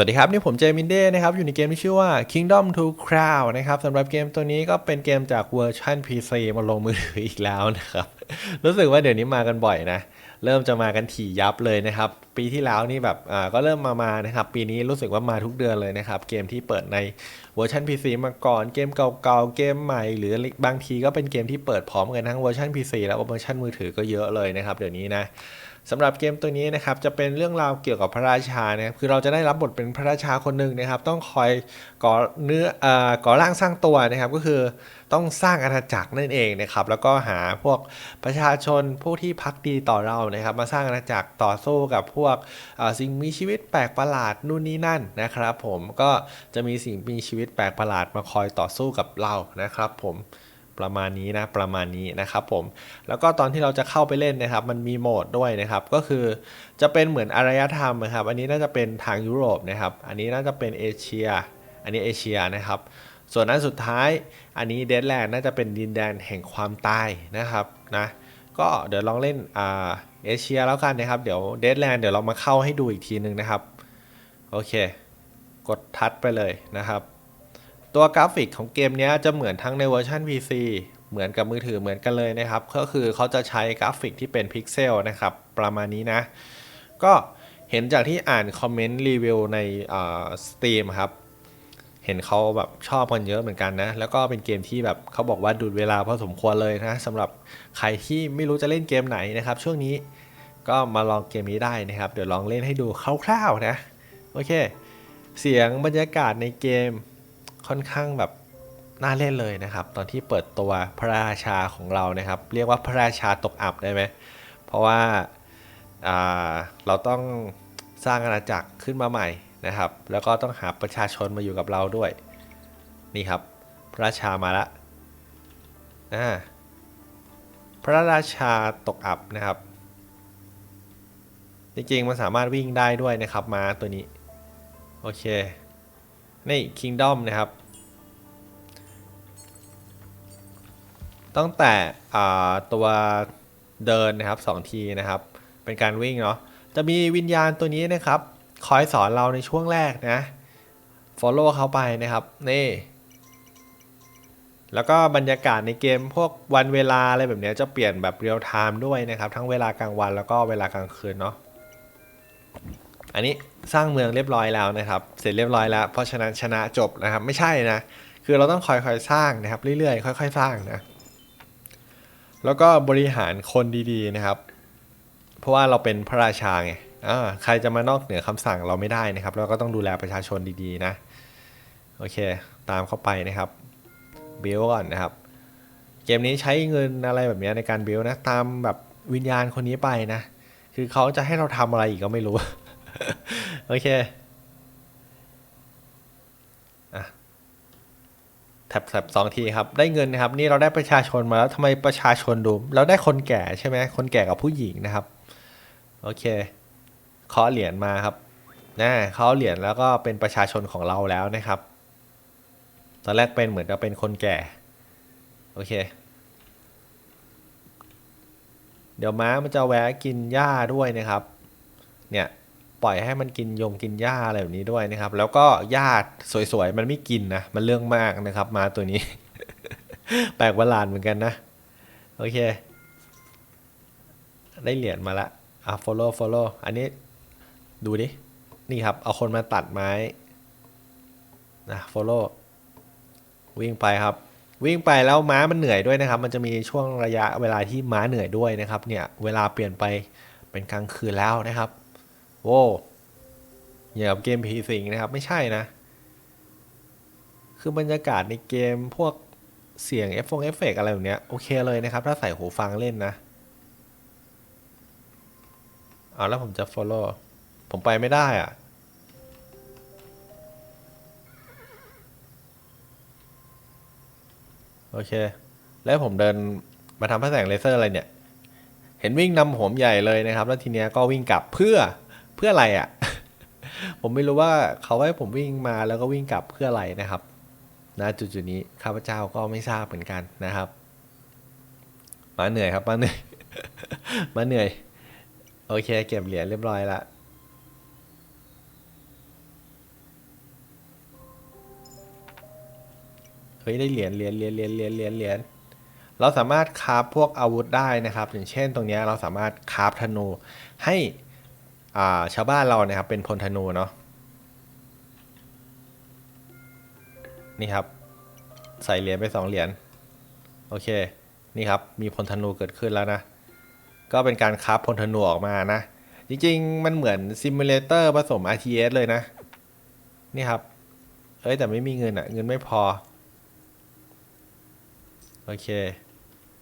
สวัสดีครับ นี่ผมเจมินเด้นะครับ อยู่ในเกมที่ชื่อว่า Kingdom to Crown นะครับสำหรับเกมตัวนี้ก็เป็นเกมจากเวอร์ชัน PC มาลงมือถืออีกแล้วนะครับ รู้สึกว่าเดี๋ยวนี้มากันบ่อยนะ เริ่มจะมากันถี่ยับเลยนะครับ ปีที่แล้วนี่แบบอ่าก็เริ่มมามานะครับ ปีนี้รู้สึกว่ามาทุกเดือนเลยนะครับ เกมที่เปิดในเวอร์ชัน PC มาก่อนเกมเก่าๆเกมใหม่ หรือบางทีก็เป็นเกมที่เปิดพร้อมกันทั้งเวอร์ชัน PC และเวอร์ชันมือถือก็เยอะเลยนะครับ เดี๋ยวนี้นะ สำหรับเกมตัวนี้นะครับจะเป็นเรื่องราวเกี่ยวกับพระราชานะครับคือเราจะได้รับบทเป็นพระราชาคนหนึ่งนะครับ ต้องคอยก่อเนื้อเอ่อก่อร่างสร้างตัวนะครับ ก็คือต้องสร้างอาณาจักรนั่นเองนะครับ แล้วก็หาพวกประชาชนผู้ที่พักดีต่อเรานะครับ มาสร้างอาณาจักรต่อสู้กับพวกสิ่งมีชีวิตแปลกประหลาดนู่นนี่นั่นนะครับ ผมก็จะมีสิ่งมีชีวิตแปลกประหลาดมาคอยต่อสู้กับเรานะครับ ผม ประมาณนี้นะประมาณนี้นะครับผมแล้วก็ตอนที่เราจะเข้าไปเล่นนะครับ มันมีโหมดด้วยนะครับ ก็คือจะเป็นเหมือนอารยธรรมนะครับ อันนี้น่าจะเป็นทางยุโรปนะครับ อันนี้น่าจะเป็นเอเชีย อันนี้เอเชียนะครับ ส่วนอันสุดท้ายอันนี้เดดแลนด์น่าจะเป็นดินแดนแห่งความตายนะครับนะก็เดี๋ยวลองเล่นอ่าเอเชียแล้วกันนะครับเดี๋ยวเดดแลนด์เดี๋ยวเรามาเข้าให้ดูอีกทีหนึ่งนะครับโอเค กดทัดไปเลยนะครับ ตัวกราฟิกของเกมนี้จะเหมือนทั้งในเวอร์ชัน PC เหมือนกับมือถือเหมือนกันเลยนะครับ ก็คือเขาจะใช้กราฟิกที่เป็นพิกเซลนะครับ ประมาณนี้นะ ก็เห็นจากที่อ่านคอมเมนต์รีวิวในสตรีมครับ เห็นเขาแบบชอบกันเยอะเหมือนกันนะ แล้วก็เป็นเกมที่แบบเขาบอกว่าดูดเวลาพอสมควรเลยนะสำหรับใครที่ไม่รู้จะเล่นเกมไหนนะครับ ช่วงนี้ก็มาลองเกมนี้ได้นะครับ เดี๋ยวลองเล่นให้ดูคร่าวๆนะ โอเค เสียงบรรยากาศในเกม ค่อนข้างแบบน่าเล่นเลยนะครับ ตอนที่เปิดตัวพระราชาของเรานะครับ เรียกว่าพระราชาตกอับได้ไหมเพราะว่าาเราต้องสร้างอาณาจักรขึ้นมาใหม่นะครับ แล้วก็ต้องหาประชาชนมาอยู่กับเราด้วยนี่ครับ พระราชามาละอ่าพระราชาตกอับนะครับ จริงๆมันสามารถวิ่งได้ด้วยนะครับม้าตัวนี้ โอเค ใน Kingdom นะครับ ตั้งแต่ตัวเดินนะครับสองทีนะครับ เป็นการวิ่งเนาะจะมีวิญญาณตัวนี้นะครับ คอยสอนเราในช่วงแรกนะ follow เขาไปนะครับ นี่ แล้วก็บรรยากาศในเกมพวกวันเวลาอะไรแบบนี้จะเปลี่ยนแบบเรียลไทม์ด้วยนะครับ ทั้งเวลากลางวันแล้วก็เวลากลางคืนเนาะ อันนี้สร้างเมืองเรียบร้อยแล้วนะครับ เสร็จเรียบร้อยแล้ว เพราะฉะนั้นชนะจบนะครับ ไม่ใช่นะ คือเราต้องคอยๆสร้างนะครับ เรื่อยๆ ค่อย ๆ สร้างนะ แล้วก็บริหารคนดีๆนะครับ เพราะว่าเราเป็นพระราชาไงอ่าใครจะมานอกเหนือคำสั่งเราไม่ได้นะครับ เราก็ต้องดูแลประชาชนดีๆนะ โอเค ตามเข้าไปนะครับบิลก่อนนะครับ เกมนี้ใช้เงินอะไรแบบนี้ในการบิลนะ ตามแบบวิญญาณคนนี้ไปนะ คือเขาจะให้เราทำอะไรอีกก็ไม่รู้ โอเคอะแท็บแท็บสองทีครับ ได้เงินนะครับ นี่เราได้ประชาชนมาแล้วทำไมประชาชนดู เราได้คนแก่ใช่ไหมคนแก่กับผู้หญิงนะครับ โอเคเคาะเหรียญมาครับนะเคาะเหรียญแล้วก็เป็นประชาชนของเราแล้วนะครับ ตอนแรกเป็นเหมือนกับเป็นคนแก่ โอเค เดี๋ยวม้ามันจะแวะกินหญ้าด้วยนะครับ เนี่ย ปล่อยให้มันกินยงกินหญ้าอะไรแบบนี้ด้วยนะครับ แล้วก็หญ้าสวยๆ มันไม่กินนะมันเรื่องมากนะครับ มาตัวนี้ แปลกประหลาดเหมือนกันนะ โอเค ได้เหรียญมาละอะ follow follow อันนี้ดูดิ นี่ครับ เอาคนมาตัดไม้นะ follow วิ่งไปครับ วิ่งไปแล้วม้ามันเหนื่อยด้วยนะครับ มันจะมีช่วงระยะเวลาที่ม้าเหนื่อยด้วยนะครับ เนี่ย เวลาเปลี่ยนไปเป็นกลางคืนแล้วนะครับ โว้อย่ากับเกมผีสิงนะครับ ไม่ใช่นะ คือบรรยากาศในเกมพวกเสียงเอฟฟงเอฟเฟกอะไรแบบเนี้ยโอเคเลยนะครับ ถ้าใส่หูฟังเล่นนะ เอาแล้วผมจะ follow ผมไปไม่ได้อะโอเค แล้วผมเดินมาทำพระแสงเลเซอร์อะไรเนี่ย เห็นวิ่งนำผมใหญ่เลยนะครับ แล้วทีเนี้ยก็วิ่งกลับเพื่อ เพื่ออะไรอะ่ะ ผมไม่รู้ว่าเขาให้ผมวิ่งมาแล้วก็วิ่งกลับเพื่ออะไรนะครับนะจุดจุดนี้ข้าพเจ้าก็ไม่ทราบเหมือนกันนะครับ มาเหนื่อยครับมาเหนื่อยมาเหนื่อยโอเค เก็บเหรียญเรียบร้อยละเฮ้ยได้เหรียญเหรียญเหรียญเหรียญเหรียญเหรียญเหรียญเราสามารถคาบพวกอาวุธได้นะครับ อย่างเช่นตรงนี้เราสามารถคาบธนูให้ อ่าชาวบ้านเรานะครับเป็นพลธนูเนาะนี่ครับ ใส่เหรียญไปสองเหรียญโอเคนี่ครับมีพลธนูเกิดขึ้นแล้วนะ ก็เป็นการคราฟพลธนูออกมานะ จริงๆ มันเหมือนซิมูเลเตอร์ผสม RTS เลยนะ นี่ครับ เอ้ยแต่ไม่มีเงินอะเงินไม่พอ โอเค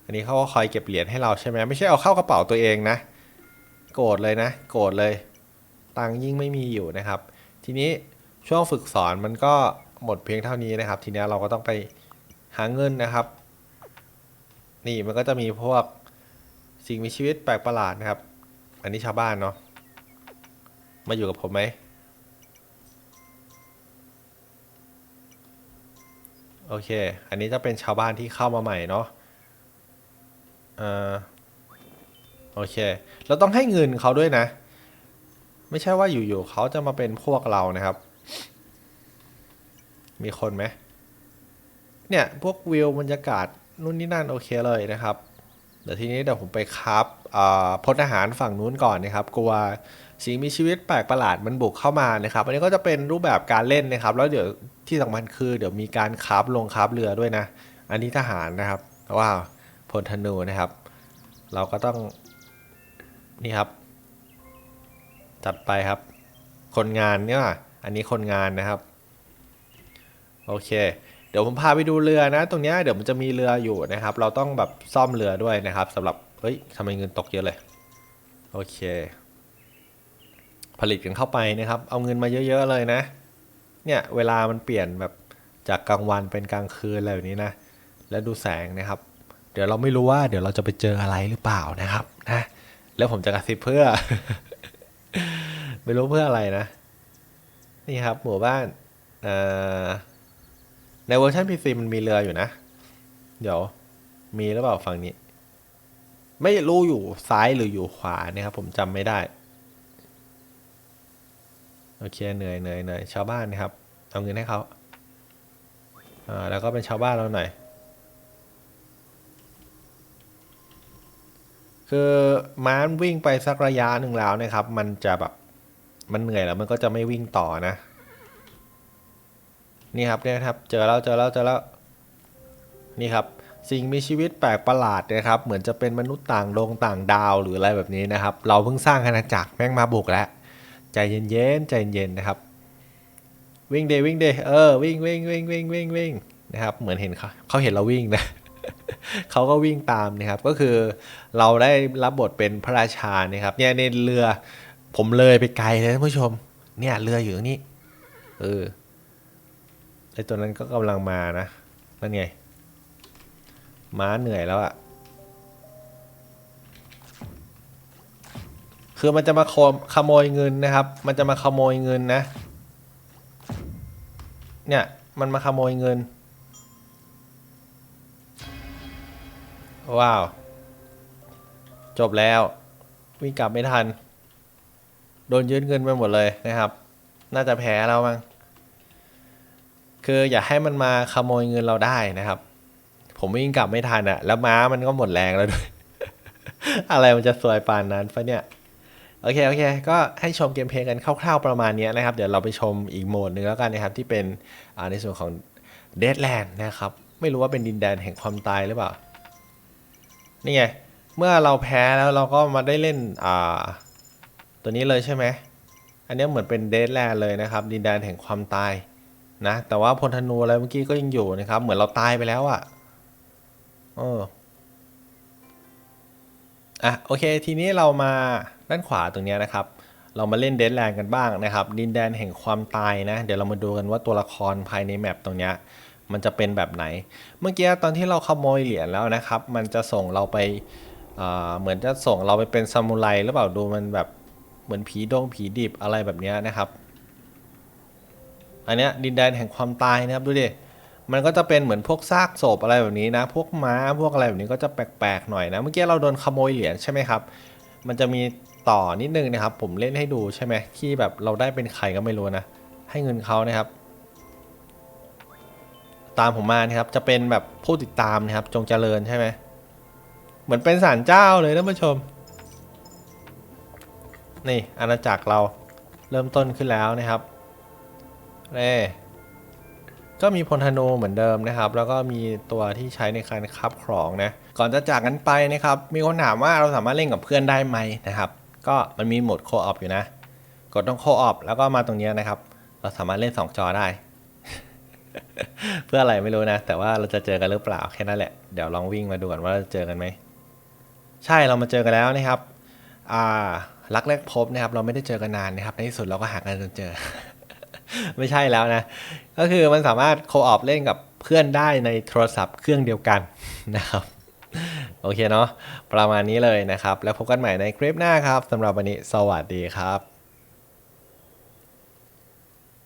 อันนี้เขาก็คอยเก็บเหรียญให้เราใช่ไหมไม่ใช่เอาเข้ากระเป๋าตัวเองนะ โกรธเลยนะ โกรธเลย ตังยิ่งไม่มีอยู่นะครับ ทีนี้ช่วงฝึกสอนมันก็หมดเพียงเท่านี้นะครับ ทีนี้เราก็ต้องไปหาเงินนะครับ นี่มันก็จะมีพวกสิ่งมีชีวิตแปลกประหลาดนะครับ อันนี้ชาวบ้านเนาะมาอยู่กับผมไหมโอเค อันนี้จะเป็นชาวบ้านที่เข้ามาใหม่เนาะอ่อ โอเค เราต้องให้เงินเขาด้วยนะ ไม่ใช่ว่าอยู่ๆเขาจะมาเป็นพวกเรานะครับ มีคนไหมเนี่ยพวกวิวบรรยากาศนู่นนี่นั่นโอเคเลยนะครับเดี๋ยวทีนี้เดี๋ยวผมไปครับพลทหารฝั่งนู้นก่อนนะครับ กลัวสิ่งมีชีวิตแปลกประหลาดมันบุกเข้ามานะครับ อันนี้ก็จะเป็นรูปแบบการเล่นนะครับ แล้วเดี๋ยวที่สำคัญคือ เดี๋ยวมีการคราฟลงคราฟเรือด้วยนะ อันนี้ทหารนะครับว้าวพลธนูนะครับ เราก็ต้อง นี่ครับจัดไปครับ คนงานเนี่ยอันนี้คนงานนะครับ โอเค เดี๋ยวผมพาไปดูเรือนะ ตรงนี้เดี๋ยวมันจะมีเรืออยู่นะครับ เราต้องแบบซ่อมเรือด้วยนะครับสำหรับเฮ้ยทำไมเงินตกเยอะเลย โอเค ผลิตกันเข้าไปนะครับ เอาเงินมาเยอะๆเลยนะ เนี่ยเวลามันเปลี่ยนแบบจากกลางวันเป็นกลางคืนอะไรแบบนี้นะ แล้วดูแสงนะครับ เดี๋ยวเราไม่รู้ว่าเดี๋ยวเราจะไปเจออะไรหรือเปล่านะครับนะ แล้วผมจะกระซิบเพื่อ ไม่รู้เพื่ออะไรนะ นี่ครับ หมู่บ้านในเวอร์ชัน PC มันมีเรืออยู่นะ เดี๋ยว มีหรือเปล่าฝั่งนี้ ไม่รู้อยู่ซ้ายหรืออยู่ขวาเนี่ยครับ ผมจำไม่ได้ โอเคเหนื่อยเหนื่อยเหนื่อยชาวบ้านนะครับ เอาเงินให้เขาอ่าแล้วก็เป็นชาวบ้านเราหน่อย คือม้าวิ่งไปสักระยะหนึ่งแล้วนะครับ มันจะแบบมันเหนื่อยแล้วมันก็จะไม่วิ่งต่อนะ นี่ครับเนี่ยครับ เจอแล้วเจอแล้วเจอแล้วนี่ครับ สิ่งมีชีวิตแปลกประหลาดนะครับ เหมือนจะเป็นมนุษย์ต่างดวงต่างดาวหรืออะไรแบบนี้นะครับ เราเพิ่งสร้างอาณาจักรแม่งมาบุกแล้วใจเย็นๆใจเย็นๆนะครับ วิ่งเดวิ่งเดเออวิ่งวิ่งวิ่งวิ่งวิ่งวิ่งนะครับ เหมือนเห็นเขาเขาเห็นเราวิ่งนะ เขาก็วิ่งตามนะครับ ก็คือเราได้รับบทเป็นพระราชานะครับ เนี่ยในเรือผมเลยไปไกลเลยท่านผู้ชม เนี่ยเรืออยู่ตรงนี้เออไอตัวนั้นก็กำลังมานะนั่นไง ม้าเหนื่อยแล้วอะคือมันจะมาขโมขโมยเงินนะครับ มันจะมาขโมยเงินนะ เนี่ย มันมาขโมยเงิน ว้าว จบแล้ว วิ่งกลับไม่ทัน โดนยืดเงินไปหมดเลยนะครับ น่าจะแพ้แล้วมั้งคืออย่าให้มันมาขโมยเงินเราได้นะครับ ผมวิ่งกลับไม่ทันอะแล้วม้ามันก็หมดแรงแล้วด้วย อะไรมันจะสวยปานนั้นปะเนี่ยโอเค โอเค ก็ให้ชมเกมเพลย์กันคร่าวๆประมาณนี้นะครับ เดี๋ยวเราไปชมอีกโหมดหนึ่งแล้วกันนะครับ ที่เป็นในส่วนของ Deadland นะครับ ไม่รู้ว่าเป็นดินแดนแห่งความตายหรือเปล่า นี่ไง เมื่อเราแพ้แล้วเราก็มาได้เล่นอ่าตัวนี้เลยใช่ไหม อันนี้เหมือนเป็น Deadland เลยนะครับ ดินแดนแห่งความตายนะ แต่ว่าพลธนูอะไรเมื่อกี้ก็ยังอยู่นะครับ เหมือนเราตายไปแล้วอะ่ะเอออะโอเค ทีนี้เรามาด้านขวาตรงนี้นะครับ เรามาเล่นเดดแลนด์กันบ้างนะครับ ดินแดนแห่งความตายนะ เดี๋ยวเรามาดูกันว่าตัวละครภายในแมปตรงนี้ มันจะเป็นแบบไหน เมื่อกี้ตอนที่เราขโมยเหรียญแล้วนะครับ มันจะส่งเราไปเหมือนจะส่งเราไปเป็นซามูไรหรือเปล่าดูมันแบบเหมือนผีดงผีดิบอะไรแบบนี้นะครับ อันเนี้ยดินแดนแห่งความตายนะครับดูดิมันก็จะเป็นเหมือนพวกซากศพอะไรแบบนี้นะ พวกม้าพวกอะไรแบบนี้ก็จะแปลกๆหน่อยนะ เมื่อกี้เราโดนขโมยเหรียญใช่ไหมครับ มันจะมีต่อนิดนึงนะครับ ผมเล่นให้ดูใช่ไหมที่แบบเราได้เป็นใครก็ไม่รู้นะ ให้เงินเขานะครับ ตามผมมานะครับ จะเป็นแบบผู้ติดตามนะครับ จงเจริญใช่ไหมเหมือนเป็นศาลเจ้าเลยท่านผู้ชม นี่อาณาจักรเราเริ่มต้นขึ้นแล้วนะครับเน่ก็มีพลธนูเหมือนเดิมนะครับ แล้วก็มีตัวที่ใช้ในการคับของนะ ก่อนจะจากกันไปนะครับ มีคนถามว่าเราสามารถเล่นกับเพื่อนได้ไหมนะครับ ก็มันมีโหมดโคออปอยู่นะ กดต้องโคออปแล้วก็มาตรงนี้นะครับ เราสามารถเล่น 2 จอได้ เพื่ออะไรไม่รู้นะ แต่ว่าเราจะเจอกันหรือเปล่าแค่นั้นแหละ เดี๋ยวลองวิ่งมาดูก่อนว่าเราจะเจอกันไหม ใช่เรามาเจอกันแล้วนะครับ อ่า รักแรกพบนะครับ เราไม่ได้เจอกันนานนะครับ ในที่สุดเราก็หากันจนเจอ ไม่ใช่แล้วนะ ก็คือมันสามารถโคออปเล่นกับเพื่อนได้ในโทรศัพท์เครื่องเดียวกันนะครับ โอเคเนาะ ประมาณนี้เลยนะครับ แล้วพบกันใหม่ในคลิปหน้าครับสำหรับวันนี้ สวัสดีครับ